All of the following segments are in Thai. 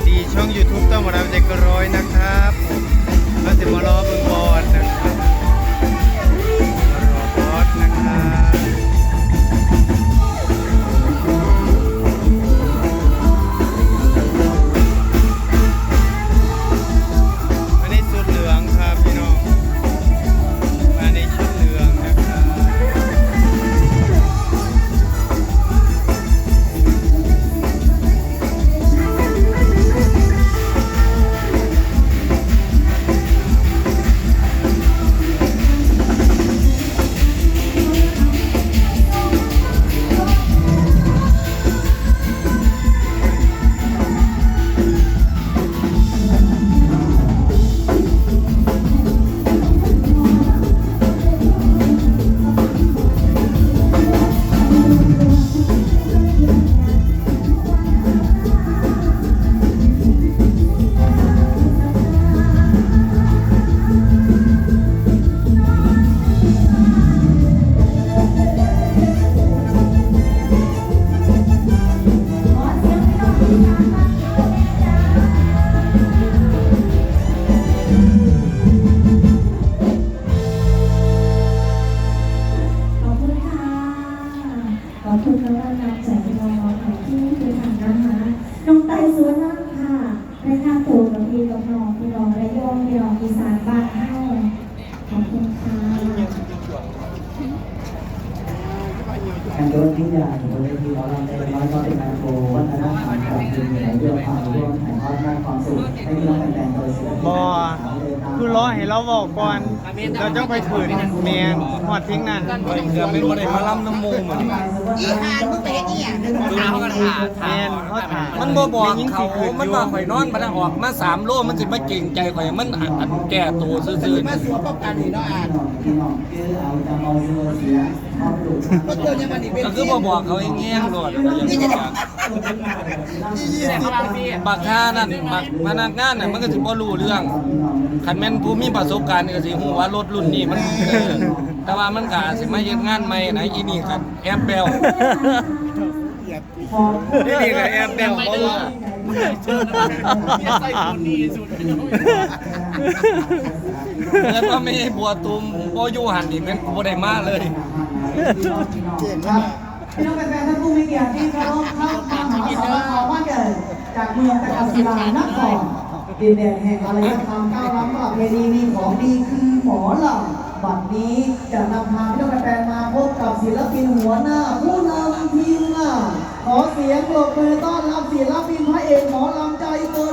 วัสดีช่อง YouTube ต้องมาดามเด็กร้อยนะครับเราจะมาล้อเมืองบอลนะครับ พี่กับน้องพี่น้องระยองพี่น้องอีสานบ้านเฮาขอบคุณค่ะการโดนพิจารณาผมเลยที่เราทำได้น้อยก็เป็น รอให้เราบอกก่อนเราจะไปขืนแมนหอดทิ้งนั่นเกือบเป็นบ่ได้มาล่ำน้ำมูกมันอีหานมึงไปเฮ็ดอีหยังนึกว่าถามกันหาแมนเขาถามมันบ่บอกเขามันว่าข่อยนอนมันออกมาสามโลมันสิมาเก่งใจข่อยมันอันแก่ตัวซื่อๆมาสัวป้องกันนี่เนาะอ่าน พี่น้องคือเอาจะเอาเอเสียเอาเอยังมันีเป็นก็คือบอกเขาแง่งๆโลดว่าอย่างนี้บักท่านั่นบักพนักงานน่ะมันก็สิบ่รู้เรื่องคันแม่นผู้มีประสบการณ์ก็สิฮู้ว่ารถรุ่นนี้มันเออแต่ว่ามันก็อาจสิมาเฮ็ดงานใหม่นะอีนี่กันแอบแบลนี่นี่ก็แอบแบลเพราะว่าใส่คนดีสุดเงินว่าไม่ให้บัวตุมบ่อยู่หันนี่แม่นบ่ได้มาเลย เก่งมากพี่น้องแฟนๆท่านผู้มีเกียรติที่เคารพเข้ามาหาสาวขบ้านเกิดจากเมืองตะกัศิลานครดินแดนแห่งอารยธรรมก้าวล้ำประเพณีมีของดีคือหมอหลำบัดนี้จะนำพาพี่น้องแฟนๆมาพบกับศิลปินหัวหน้า ผู้นำทีมงานขอเสียงปรบมือต้อนรับศิลปินพระเอกหมอลำใจเกิน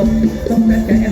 ต้องแต่ใจหันนั่งแต่